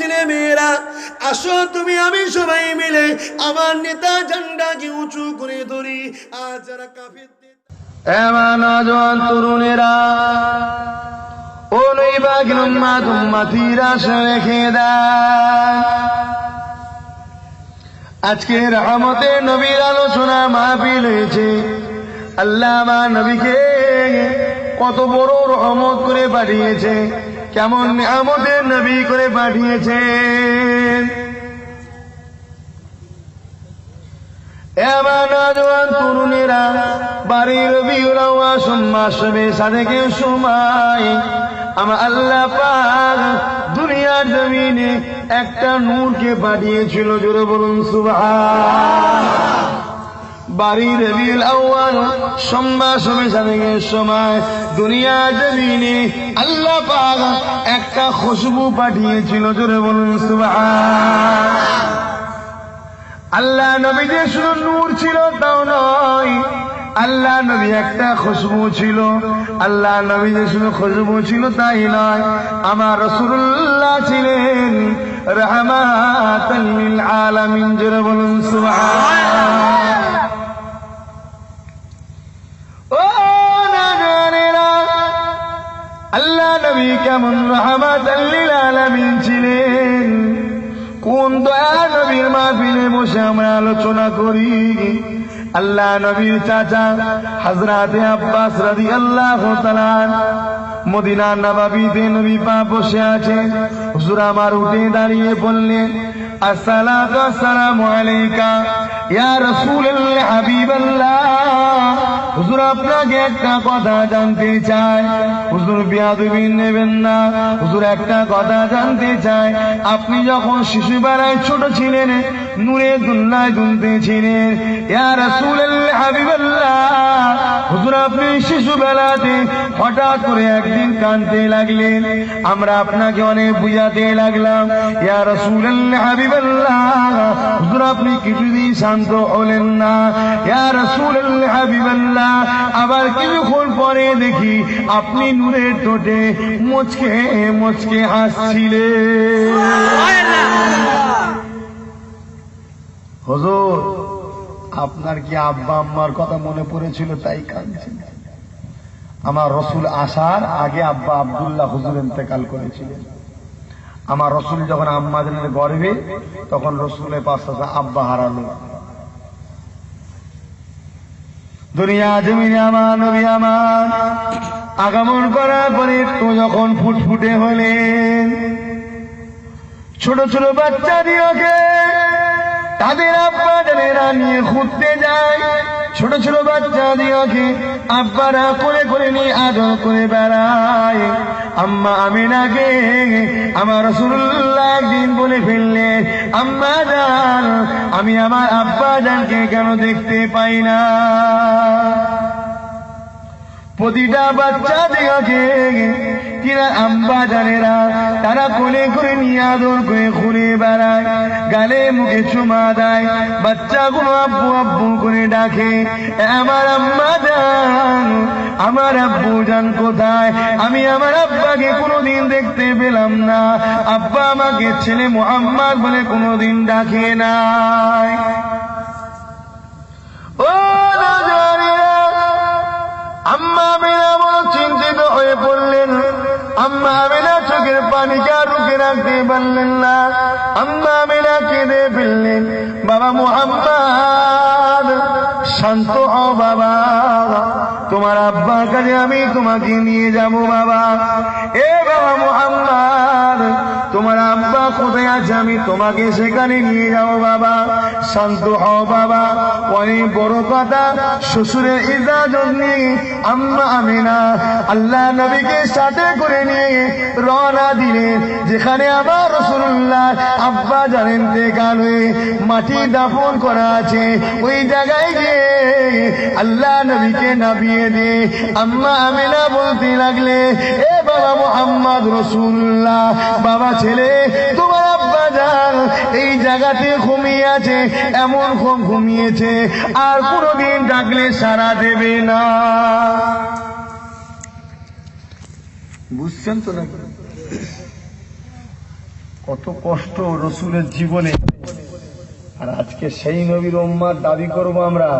ছেলে মেয়েরা, আসো তুমি আমি সবাই মিলে আমার নেতা ঝান্ডাকে উঁচু করে ধরি। আর যারা নজওয়ান তরুণেরা রেখে আজকে রহমতে নবীর আলোচনা মাহফিল হয়েছে। আল্লাহ আমার নবীকে কত বড় রহমত করে পাঠিয়েছে। কেমন নিয়ামতের নবী করে নজওয়ান তরুণেরা, বাড়ির বিউরাওয়া সম্মাসবে সাদেকে সময় আমার আল্লাহ পাক দুনিয়ার জমিনে একটা নূরকে পাঠিয়েছিল, জোরে বলুন সুবহান। বাড়ির বিল আউয়াল সম্মাসবে সাদেকে সময়, দুনিয়া জমিনে আল্লাহ পাক একটা খুশবু পাঠিয়েছিল, জোরে বলুন আল্লাহ নবীদের শুধু নূর ছিল, তাও নয়, আল্লাহ নবী একটা খুশবু ছিল। আল্লাহ নবীদের শুধু খুশবু ছিল, তাই নয়, আমার রসুল্লাহ ছিলেন রহমাতাল আলামিন, জোরে বলুন, সুবহান। আল্লাহ নবী কেমন রহমাতাল লিল ছিলেন। কোন দয়া নবীর মাহফিলে বসে আমরা আলোচনা করি? আল্লাহ নবীর চাচা হজরাতে আব্বাস রাদি আল্লাহ মদিনা নবাবিতে নবী পা বসে আছে হুজুর আমার উঠে দাঁড়িয়ে বললেন আসসালামু আলাইকা, ইয়া রাসূলুল্লাহ হাবিবাল্লাহ। হুজুর আপনাকে একটা কথা জানতে চাই। হুজুর বিয়াদবি নেবেন না। হুজুর একটা কথা জানতে চাই। আপনি যখন শিশু শিশুবেলায় ছোট ছিলেন নূরে দুল্লায় দুলতে ছিলেন রাসূলুল্লাহ হাবিবাল্লাহ, হুজুর আপনি শিশুবেলাতে হঠাৎ করে একদিন কাঁদতে লাগলেন। আমরা আপনাকে অনেক বুঝাতে লাগলাম। ইয়া রাসূলুল্লাহ হাবিবাল্লাহ, হুজুর আপনি কিছুদিন শান্ত হলেন না। ইয়া রাসূলুল্লাহ হাবিবাল্লাহ, আবার কিছুক্ষণ পরে দেখি আপনি নূরের টোটে মুচকে মুচকে হাসছিলেন। হুজুর, আপনার কি আব্বা আম্মার কথা মনে পড়েছিল? তাই কাঁদছেন আমার রসুল আসার আগে আব্বা আব্দুল্লাহ হুজুর ইন্তেকাল করেছিলেন। আমার রসুল যখন আম্মাদের গর্বে তখন রসুলের পাশে আব্বা হারালো। দুনিয়া জমিনে আমার নবী আমার আগমন করার পরে একটু যখন ফুটফুটে হলেন, ছোট ছোট বাচ্চা দিওকে তাদের আব্বা জানেরা নিয়ে ঘুরতে যায়। ছোট ছোট বাচ্চা দিয়ে আব্বারা করে করে নিয়ে আদর করে বেড়ায়। আম্মা আমি না আমিনাকে আমার রসুল্লাহ একদিন বলে ফেললেন আম্মা জান, আমি আমার আব্বা জানকে কেন দেখতে পাই না? প্রতিটা বাচ্চা দিকে কিনা আম্বা জানেরা তারা কোলে করে নিয়ে আদর করে ঘুরে বেড়ায়। গালে মুখে চুমা দেয়, বাচ্চাগুলো আব্বু আব্বু করে ডাকে, আমার আম্মা জান, আমার আব্বু জান কোথায়? আমি আমার আব্বাকে কোনোদিন দেখতে পেলাম না। আব্বা আমাকে ছেলে মোহাম্মদ বলে কোনোদিন ডাকে নাই। ও আম্মা আমিনা বড় চিন্তিত হয়ে পড়লেন। আম্মা আমিনা চোখের পানিকে রুখে রাখতে পারলেন না। আম্মা আমিনা কেঁদে ফেললেন, বাবা মোহাম্মদ, শান্ত হও বাবা। তোমার আব্বার কাছে আমি তোমাকে নিয়ে যাব বাবা। এ বাবা মোহাম্মদ, তোমার আব্বা কোথায় আছে আমি তোমাকে সেখানে নিয়ে যাও বাবা। শান্ত হও বাবা। অনেক বড় কথা শ্বশুরের ইজাজত নিয়ে আম্মা আমিনা আল্লাহ নবীকে সাথে করে নিয়ে রওনা দিলেন। যেখানে আবার রসুল্লাহ আব্বা জানেন কাল মাটি দাফন করা আছে। ওই জায়গায় গিয়ে আল্লাহ নবীকে নামিয়ে দে আম্মা আমিনা বলতে লাগলে বাবা মোহাম্মদ রসুল্লাহ। বাবা ছেলে, তোমার আব্বা এই জায়গাতে ঘুমিয়ে আছে, এমন ঘুম ঘুমিয়েছে, আর কোনোদিন ডাকলে সারা দেবে না। বুঝছেন তো নাকি? কত কষ্ট রসুলের জীবনে। আর আজকে সেই নবীর উম্মার দাবি করব আমরা।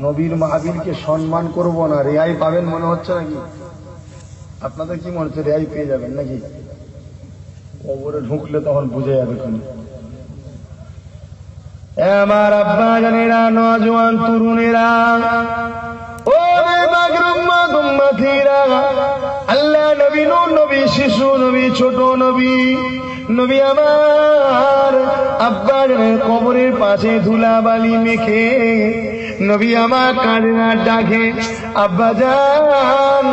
নবীর মাহাবীরকে সম্মান করব না। রেহাই পাবেন মনে হচ্ছে নাকি? আপনাদের কি মনে হচ্ছে রেহাই পেয়ে যাবেন নাকি? কবরে ঢুকলে তখন বুঝে যাবে কোন আমার আব্বা জানেরা, নজওয়ান তরুণেরা, ও আল্লাহ নবী নূর নবী, শিশু নবী, ছোট নবী নবী আমার আব্বা জানের, কবরের পাশে ধুলা বালি মেখে নবী আমার কান্না ডাকে, আব্বা যান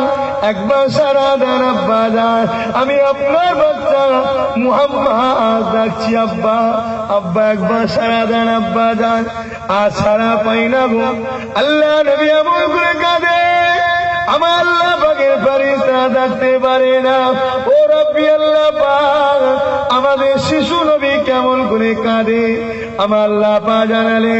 একবার সারা দেন আব্বা যান আমি আপনার বাচ্চা মুহাম্মদ ডাকছি, আব্বা আব্বা একবার সারা দেন আব্বা যান আর সারা পাই না গো। আল্লাহ নবী আমার করে কাঁদে। আমার আল্লাহ পাকের ফারিস্তা ডাকতে পারে না। ও রব্বি আল্লাহ পাক আমাদের শিশু নবী কেমন করে কাঁদে? আমার আল্লাহ পা জানালে,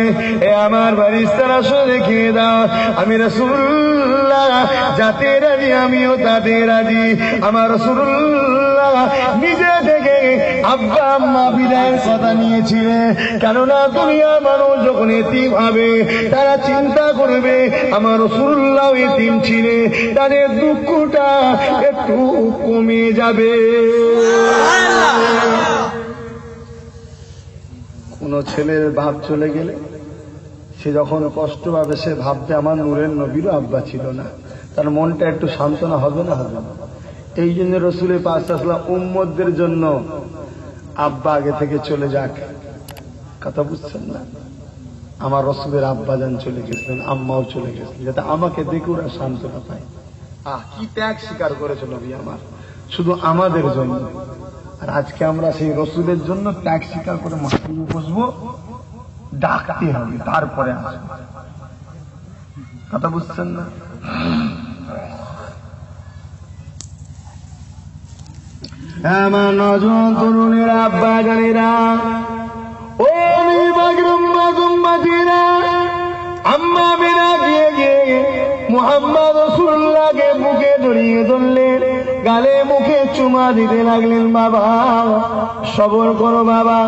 এ আমার ফারিস্তারা শুনে দেখিয়ে দাও, আমি রসুল্লাহ যাতে রাজি আমিও তাতে রাজি আমার রসুল্লাহ নিজে থেকে আব্বা আম্মা বিদায়ের কথা নিয়েছিলেন কেননা দুনিয়ার মানুষ যখন এতিম হবে, তারা চিন্তা করবে, আমার রসুল্লাহ এতিম ছিলে, তাদের দুঃখটা একটু কমে যাবে। কোন ছেলের ভাব চলে গেলে সে যখন কষ্ট পাবে, সে ভাববে আমার নূরের নবীরও আব্বা ছিল না। তার মনটা একটু সান্ত্বনা হবে না হবে? না এই জন্য রসুলের পাশ আসলাম উম্মদের জন্য আব্বা আগে থেকে চলে যাক। কথা বুঝছেন না? আমার রসুলের আব্বা যান চলে গেছিলেন, আম্মাও চলে গেছিলেন, যাতে আমাকে দেখে ওরা সান্ত্বনা পায়। আহ, কি ত্যাগ স্বীকার করেছে নবী আমার? শুধু আমাদের জন্য। আর আজকে আমরা সেই রসুলের জন্য ত্যাগ স্বীকার করে মাহফিলে বসবো, ডাকতে হবে, তারপরে আসব। কথা বুঝছেন না? রসুল্লাহকে বুকে ধরলেন, গালে মুখে চুমা দিতে লাগলেন বাবা। সবর করো বাবা,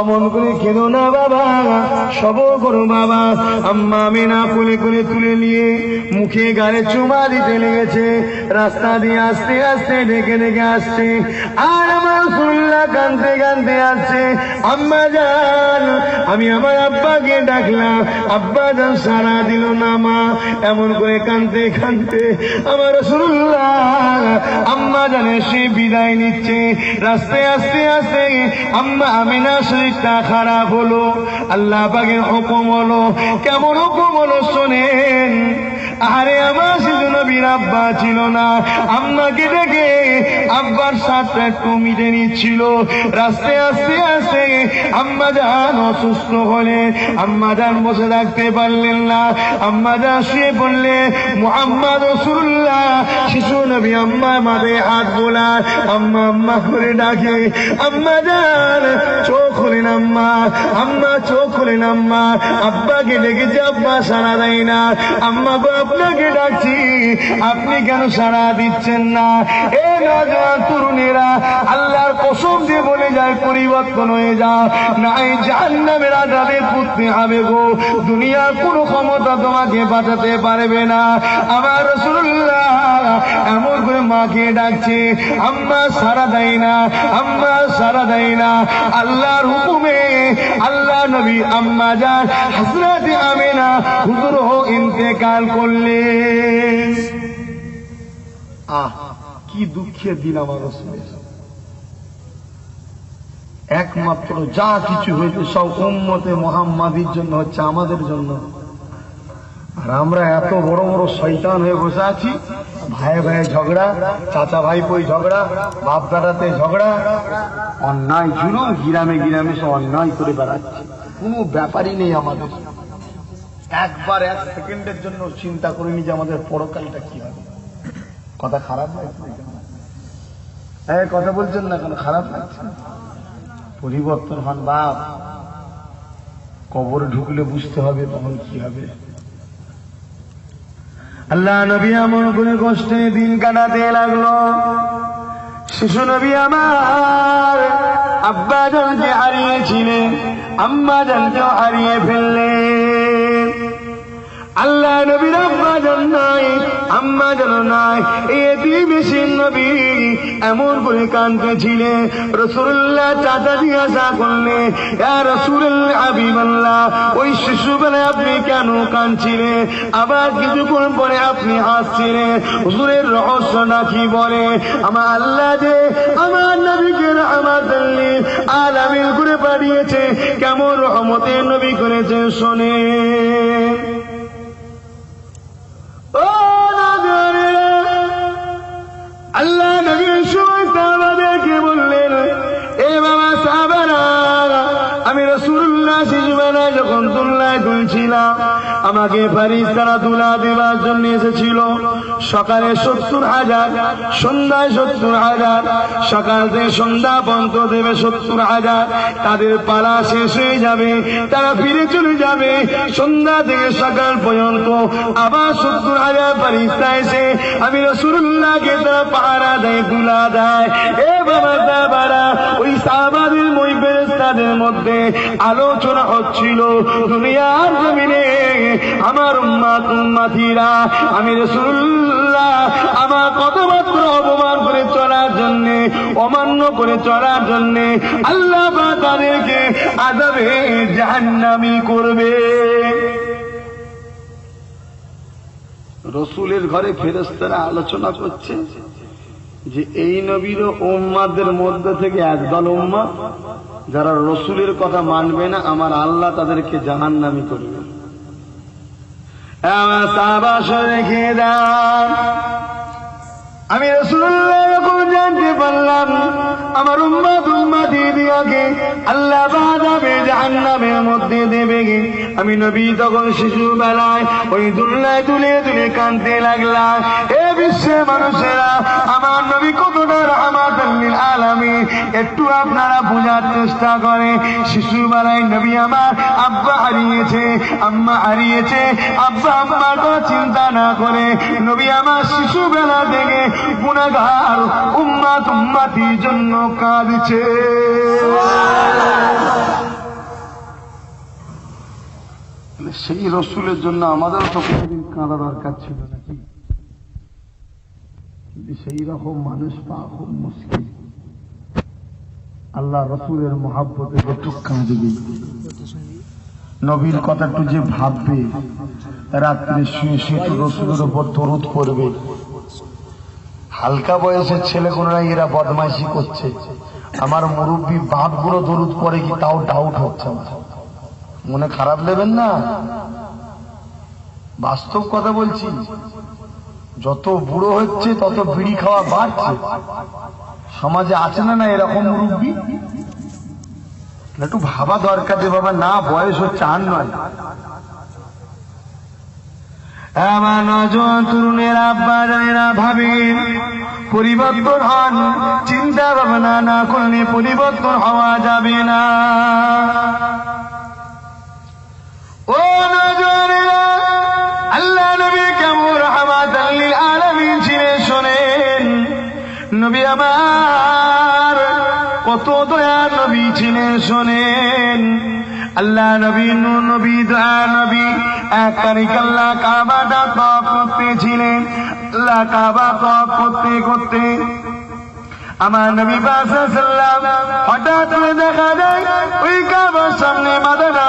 অমন করে কেঁদো না বাবা। সবর করো বাবা, আম্মা মিনা কোলে কোলে তুলে নিয়ে মুখে গালে চুমা দিতে লেগেছে। রাস্তা দিয়ে আস্তে আস্তে ডেকে ডেকে আসছে। আর আমার রসুল্লাহ কানতে কানতে আসছে। আম্মা যান আমি আমার আব্বাকে ডাকলাম। আব্বা যান সারা দিল না মা, এমন করে কানতে কানতে আমার রসুল্লাহ আম্মা জানে সে বিদায় নিচ্ছে। রাস্তে আস্তে আস্তে আম্মা আমিনা শরীরটা খারাপ হলো। আল্লাহ বাগের হুকুম হলো, কেমন হুকুম হলো শোনেন। আরে আমার শুধু নবীর আব্বা ছিল না, আম্মাকে ডেকে আব্বার সাথে একটু মিটে নিচ্ছিল। রাস্তায় আস্তে আস্তে আম্মা যান অসুস্থ হলে, আম্মা যান বসে থাকতে পারলেন না, আম্মা যান শুয়ে পড়লে, মোহাম্মদ রসুল্লাহ শিশু নবী আম্মা মাথায় হাত বোলার আম্মা আম্মা করে ডাকে, আম্মা যান চোখ খুলেন আম্মা আম্মা চোখ খুলেন আম্মা, আব্বাকে ডেকেছে, আব্বা সারা দেয় না, আম্মা গো আপনাকে ডাকছি, আপনি কেন সারা দিচ্ছেন না? এ নজওয়ান তরুণেরা, আল্লাহর কসম দিয়ে বলে যায়, পরিবর্তন হয়ে যাও। নাই জাহান্নামের আজাবে পুততে হবে গো। দুনিয়ার কোনো ক্ষমতা তোমাকে বাঁচাতে পারবে না। আমার রসুল্লাহ এমন করে মাকে ডাকছে, আম্মা সারা দেয় না, আম্মা সারা দেয় না। আল্লাহর হুকুমে আল্লাহ নবী আম্মা যান হজরত আমেনা হুজুর হো ইন্তেকাল করলেন আহ কি দুঃখের দিন আমার রসুলের একমাত্র যা কিছু হয়েছে সব উম্মতে মোহাম্মাদির জন্য হচ্ছে আমাদের জন্য। আর আমরা এত বড় বড় শয়তান হয়ে বসে আছি ভাই ভাই ঝগড়া চাচা ভাই পই ঝগড়া বাপ দাদাতে ঝগড়া অন্যায় জুলুম গিরামে গিরামে সব অন্যায় করে বেড়াচ্ছে। কোনো ব্যাপারই নেই আমাদের। একবার এক সেকেন্ডের জন্য চিন্তা করিনি যে আমাদের পরকালটা কি হবে। কথা খারাপ লাগছে হ্যাঁ কথা বলছেন না কেন? খারাপ লাগছে পরিবর্তন হন বাপ। কবরে ঢুকলে বুঝতে হবে তখন কি হবে। আল্লাহ নবী এমন করে কষ্টে দিন কাটাতে লাগল। শিশু নবী আমার আব্বা জানকে হারিয়েছিলেন, আম্মা জানকেও হারিয়ে ফেললেন। আল্লাহ নবীর আম্মা জান নাই, আম্মা জান নাই এটি বেশি নবী এমন করে কাঁদতেছিলেন রসুল্লাহ চাচা জিজ্ঞাসা করলে রসুল্লাহ আবিবাল্লাহ ওই শিশুবেলায় আপনি কেন কাঁদছিলেন আবার কিছুক্ষণ পরে আপনি হাসছিলেন হুজুরের রহস্য নাকি বলে, আমার আল্লাহ যে আমার নবীকে রহমাত আলামিন করে পাঠিয়েছে, কেমন রহমতের নবী করেছে, শোনে। শিশুবেলা যখন তুল্লায় তুলছিলাম আমাকে ফারিস তারা তুলা দেওয়ার জন্য এসেছিল। সকালে সত্তর হাজার, সন্ধ্যায় সত্তর হাজার, সকাল থেকে সন্ধ্যা পর্যন্ত দেবে সত্তর হাজার। তাদের পালা শেষ হয়ে যাবে, তারা ফিরে চলে যাবে। সন্ধ্যা থেকে সকাল পর্যন্ত আবার সত্তর হাজার ফারিস্তা এসে আমি রসুল্লাহকে তারা পাহারা দেয় তুলা দেয়। এ বাবা সাহাবারা, ওই সাহাবাদের মই ফেরেস্তাদের মধ্যে আলোচনা হচ্ছিল, দুনিয়ার জমিনে আমার উম্মাতিরা, আমি রসুল্লাহ আমার কতমাত্র অপমান করে চলার জন্য, অমান্য করে চলার জন্য আল্লাহ তাদেরকে আজাবে জাহান্নামি করবে। রসুলের ঘরে ফেরেস্তারা আলোচনা করছে যে এই নবীর উম্মাদের মধ্যে থেকে একদল উম্মা যারা রসুলের কথা মানবে না, আমার আল্লাহ তাদেরকে জাহান নামি করবে আমার সাবাস রেখে দান আমি রসুল্লাহ জানতে পারলাম আমার উম্মাদ উম্মাদি দিয়াকে আল্লাহ বাজাবে জাহান্নামের মধ্যে দেবে গে। আমি নবী তখন শিশু বেলায় ওই দুল্লায় তুলে তুলে কানতে লাগলাম। এ বিশ্বে মানুষেরা, আমার নবী কতটা রহমাত আলামী একটু আপনারা বোঝার চেষ্টা করে শিশু বেলায় নবী আমার আব্বা হারিয়েছে, আম্মা হারিয়েছে, আব্বা আম্মার চিন্তা না করে নবী আমার শিশু বেলা থেকে গুণাগার উম্মাত উম্মাতির জন্য কাঁদছে। সেই রসুলের জন্য আমাদেরও তো কোনোদিন কাঁদা দরকার ছিল নাকি সেই রকম মানুষ পাওয়া খুব মুশকিল। আল্লাহ রসুলের মহাব্বতে একটু কাঁদবে। নবীর কথা একটু যে ভাববে, রাত্রে শুয়ে শুয়ে রসুলের উপর দরুদ করবে হালকা বয়সের ছেলেগুলোরা এরা বদমাইশি করছে। আমার মুরব্বী বাপগুলো দরুদ পরে কি তাও ডাউট হচ্ছে। মনে খারাপ নেবেন না? বাস্তব কথা বলছি, যত বুড়ো হচ্ছে তত বিড়ি খাওয়া বাড়ছে। সমাজে আছে না না এরকম মুরব্বী? একটু ভাবা দরকার যে বাবা, না, বয়স হচ্ছে আর নয়। আমার নজন তরুণের আব্বা জানেরা ভাবেন পরিবর্তন হন, চিন্তা ভাবনা না করলে পরিবর্তন হওয়া যাবে না। ও নজরেরা, আল্লাহ নবী কেমন রহমাত আলামিন ছিলেন শোনেন। নবী আমার কত দয়া নবী ছিলেন শোনেন। আল্লাহ নবী নবী, দয়া নবী এক আল্লাহ তপ করতেছিলেন আল্লাহ তপ করতে করতে। আমার নবী হঠাৎ করে দেখা যায়, ওই কাবার সামনে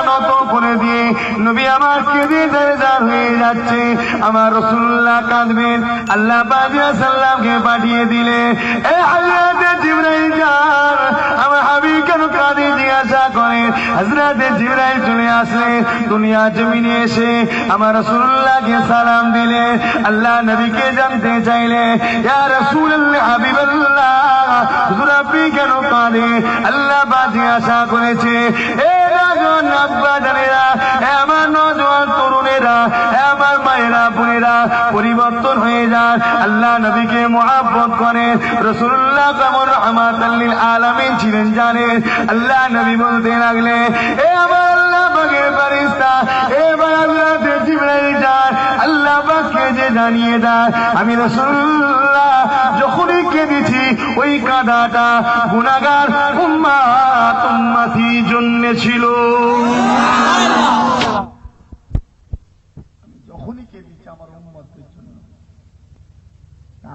নত করে দিয়ে, নবী, আমার কেঁদে হয়ে যাচ্ছে। আমার রসুল্লাহ কাঁদবেন। আল্লাহ সাল্লামকে পাঠিয়ে দিলে, এ হাজরাতে হাজরাতে জিবরাইল চলে আসলে দুনিয়া জমিনে এসে আমার রসুল্লাহকে সালাম দিলে আল্লাহ নবীকে জানতে চাইলে ইয়া রাসূলুল্লাহ হাবিবাল্লাহ হুজুর আপনি কেন কাঁদে আল্লাহ বাজি আশা করেছে এ রাজন আব্বা জানেরা এ আমার নজন তরুণেরা আমার মায়েরা, বোনেরা পরিবর্তন হয়ে যান। আল্লাহ নবীকে মহাব্বত করে রসুল্লাহ কামর আমার আলামিন ছিলেন জানেন। আল্লাহ নবী বলতে লাগলে এ আমার আল্লাহ বাগের বারিস্তা ফেরেশতা জানিয়ে দেয়, আমি রাসূলুল্লাহ যখনই কেঁদেছি, ওই কাঁদাটা গুনাহগার উম্মাত উম্মতি জন্য ছিল।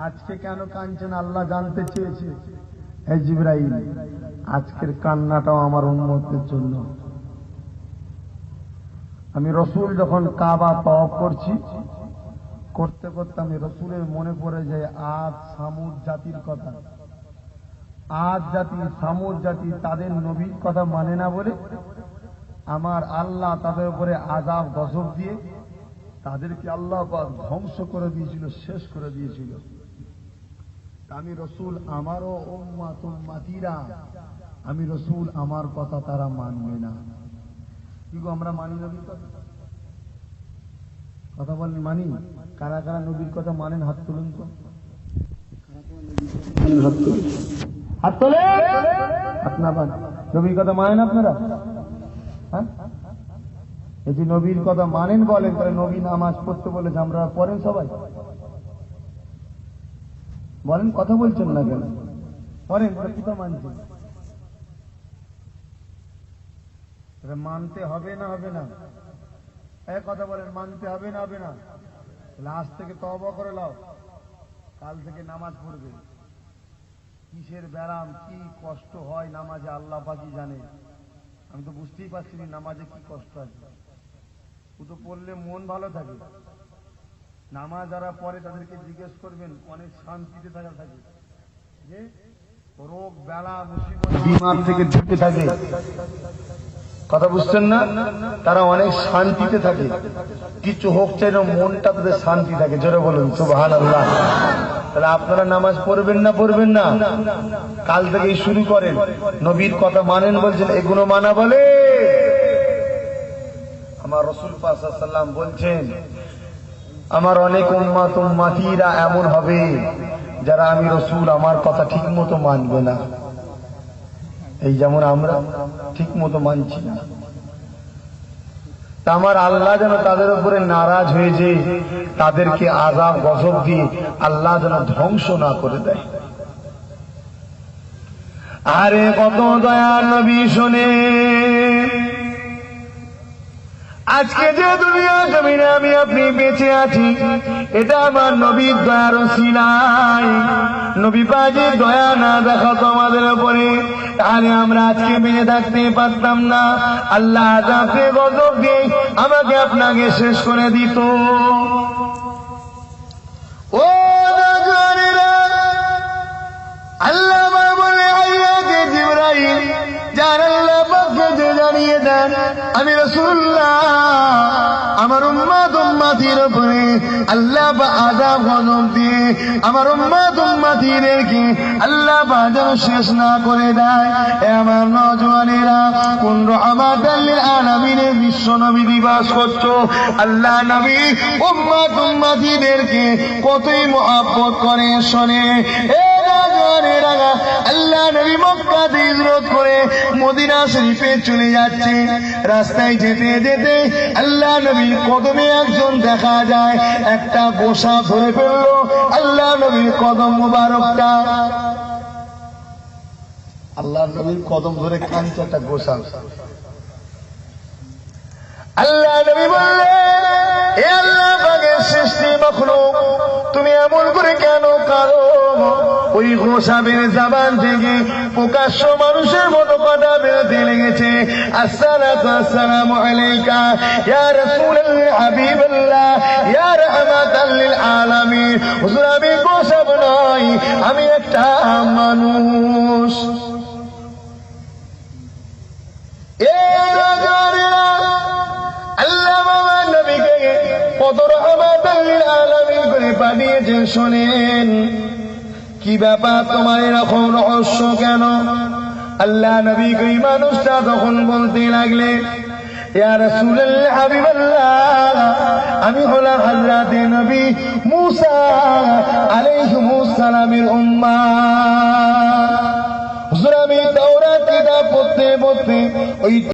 আজকে কেন কাঁদছেন? আল্লাহ জানতে চেয়েছে। জিব্রাইল, আজকের কান্নাটাও আমার উন্মতের জন্য। আমি রসুল যখন কাবা তওয়াফ করছি করতে করতে আমি রসুলের মনে পড়ে যায়, আজ সামুদ জাতির কথা। আজ জাতি সামুদ জাতি তাদের নবীর কথা মানে না বলে আমার আল্লাহ তাদের উপরে আজাব গজব দিয়ে তাদেরকে আল্লাহ ধ্বংস করে দিয়েছিল, শেষ করে দিয়েছিল। আমি রসুল আমারও ওম্মা তুম্মাতিরা আমি রসুল আমার কথা তারা মানবে না। কি গো, আমরা মানি নবীর কথা কথা বলেন মানি? কারা কারা নবীর কথা মানেন? হাত তুলুন তো। হাত তুলুন। হাত না পান নবীর কথা মানেন আপনারা? হ্যাঁ? এই যে নবীর কথা মানেন বলেন তাহলে নবী নামাজ পড়তে বলেছে আমরা পড়েন সবাই। বলেন কথা বলছেন না কেন? পড়েন কোথা মানছেন? মানতে হবে না হবে না। এক কথা বলেন, মানতে হবে না হবে না? আজ থেকে তবা করে লাও। কাল থেকে নামাজ পড়বে। কিসের ব্যারাম, কি কষ্ট হয় নামাজে, আল্লাহ পাকি জানে। আমি তো বুঝতেই পারছি না নামাজে কি কষ্ট আছে। ও তো পড়লে মন ভালো থাকে। নামাজ যারা পরে তাদেরকে জিজ্ঞেস করবেন, অনেক শান্তিতে থাকা। থাকে রোগ বেলা মুসিবত বিমার থেকে ঢুকে থাকে। কথা বুঝছেন না? তারা অনেক শান্তিতে থাকে। কিছু হোক চাই না মনটা তাদের শান্তি থাকে। জোরে বলুন সুবহান আল্লাহ তাহলে আপনারা নামাজ পড়বেন না পড়বেন না? কাল থেকেই শুরু করেন। নবীর কথা মানেন বলছেন, এগুলো মানা বলে। আমার রসুল পাসাল্লাম বলছেন, আমার অনেক উম্মাত উম্মাতিরা এমন হবে যারা আমি রসুল আমার কথা ঠিক মতো মানবে না। এই যেমন আমরা ঠিক মতো মানছি না। আমার আল্লাহ যেন তাদের উপরে নারাজ হয়ে যে তাদেরকে আজাব গজব দিয়ে আল্লাহ যেন ধ্বংস না করে দেয়। আরে কত দয়া নবী শোনে। আজকে যে দুনিয়া জমিনে আমি আপনি বেঁচে আছি, এটা আমার নবীর দয়ার সিলাই নবী পাজি দয়া না দেখাতো আমাদের উপরে। তাহলে আমরা আজকে বেঁচে থাকতে পারতাম না। আল্লাহ আজাবকে গজব দিয়ে আমাকে আপনাকে শেষ করে দিত। ও আল্লাহ বলে আইয়াকে জিবরাইল, যার আল্লাহ পাককে যে জানিয়ে দেন, আমি রসুল্লাহ আল্লাহ বা আজাব গজব দিয়ে আমার উম্মা উম্মাদ কি আল্লাহ বা যেন শেষ না করে দেয়। এ আমার নজওয়ানেরা কোন রহমাত আলামিনে বিশ্ব নবী দিবাস করছ। আল্লাহ নবী উম্মা তুম্মা উম্মাতিদেরকে কতই মহাব্বত করে শোনে। এ আল্লাহ নবী মক্কাতে হিজরত করে মদিনা শরীফে চলে যাচ্ছে। রাস্তায় যেতে যেতে আল্লাহ নবীর কদমে একজন দেখা যায়। একটা গোসা ধরে ফেলল আল্লাহ নবীর কদম মুবারকটা। আল্লাহ নবীর কদম ধরে কাঁদছে একটা গোসা আল্লাহ নবী বললে আল্লাহ পাকের সৃষ্টি তুমি এমন করে কেন কারও ওই গোসাবের জাবান থেকে প্রকাশ্য মানুষের মতো কথা বেরোতে লেগেছে। হুজুর, আমি আমি একটা মানুষ। এ কত আলামিন করে পাঠিয়েছেন শোনেন। কি ব্যাপার তোমার এরকম রহস্য কেন? আল্লাহ নবী ওই মানুষটা তখন বলতে লাগলে আমি হলাম হযরতে নবী মূসা হুজুর, আমি তাওরাত কিতাব পড়তে পড়তে ওই